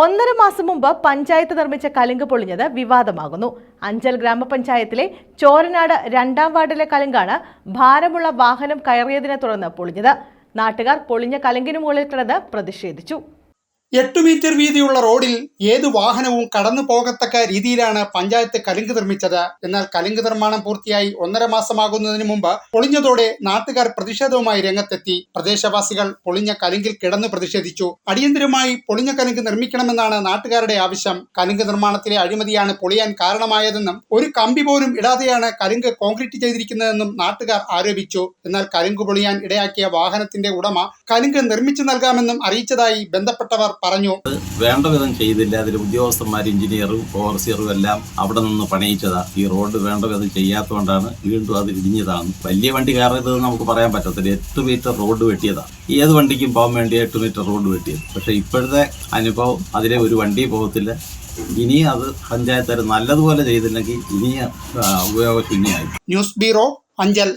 ഒന്നര മാസം മുമ്പ് പഞ്ചായത്ത് നിർമ്മിച്ച കലുങ്ക് പൊളിഞ്ഞത് വിവാദമാകുന്നു. അഞ്ചൽ ഗ്രാമപഞ്ചായത്തിലെ ചോരനാട് രണ്ടാം വാർഡിലെ കലുങ്കാണ് ഭാരമുള്ള വാഹനം കയറിയതിനെ തുടർന്ന് പൊളിഞ്ഞത്. നാട്ടുകാർ പൊളിഞ്ഞ കലുങ്കിന് മുകളിൽ കിടന്ന് പ്രതിഷേധിച്ചു. എട്ട് മീറ്റർ വീതിയുള്ള റോഡിൽ ഏത് വാഹനവും കടന്നു പോകത്തക്ക രീതിയിലാണ് പഞ്ചായത്ത് കലുങ്ക് നിർമ്മിച്ചത്. എന്നാൽ കലുങ്ക് നിർമ്മാണം പൂർത്തിയായി ഒന്നര മാസമാകുന്നതിന് മുമ്പ് പൊളിഞ്ഞതോടെ നാട്ടുകാർ പ്രതിഷേധവുമായി രംഗത്തെത്തി. പ്രദേശവാസികൾ പൊളിഞ്ഞ കലുങ്കിൽ കിടന്നു പ്രതിഷേധിച്ചു. അടിയന്തരമായി പൊളിഞ്ഞ കലുങ്ക് നിർമ്മിക്കണമെന്നാണ് നാട്ടുകാരുടെ ആവശ്യം. കലുങ്ക് നിർമ്മാണത്തിലെ അഴിമതിയാണ് പൊളിയാൻ കാരണമായതെന്നും ഒരു കമ്പി പോലും ഇടാതെയാണ് കലുങ്ക് കോൺക്രീറ്റ് ചെയ്തിരിക്കുന്നതെന്നും നാട്ടുകാർ ആരോപിച്ചു. എന്നാൽ കലുങ്ക് പൊളിയാൻ ഇടയാക്കിയ വാഹനത്തിന്റെ ഉടമ കലുങ്ക് നിർമ്മിച്ചു നൽകാമെന്നും അറിയിച്ചതായി ബന്ധപ്പെട്ടവർ പറഞ്ഞു. വേണ്ട വിധം ചെയ്തില്ല. അതിൽ ഉദ്യോഗസ്ഥന്മാർ എഞ്ചിനീയറും ഓവർസിയറും എല്ലാം അവിടെ നിന്ന് പണിയിച്ചതാ. ഈ റോഡ് വേണ്ട വിധം ചെയ്യാത്തതുകൊണ്ടാണ് വീണ്ടും അത് ഇടിഞ്ഞതാണ്. വലിയ വണ്ടി കയറരുതെന്ന് നമുക്ക് പറയാൻ പറ്റത്തില്ല. എട്ട് മീറ്റർ റോഡ് വെട്ടിയതാ. ഏത് വണ്ടിക്കും പോകാൻ വേണ്ടി എട്ട് മീറ്റർ റോഡ് വെട്ടിയത്. പക്ഷെ ഇപ്പോഴത്തെ അനുഭവം അതിലെ ഒരു വണ്ടി പോകത്തില്ല. ഇനി അത് പഞ്ചായത്തുകാർ നല്ലതുപോലെ ചെയ്തില്ലെങ്കിൽ ഇനി ഉപയോഗശൂന്യമായി ന്യൂസ് ബ്യൂറോ അഞ്ചൽ.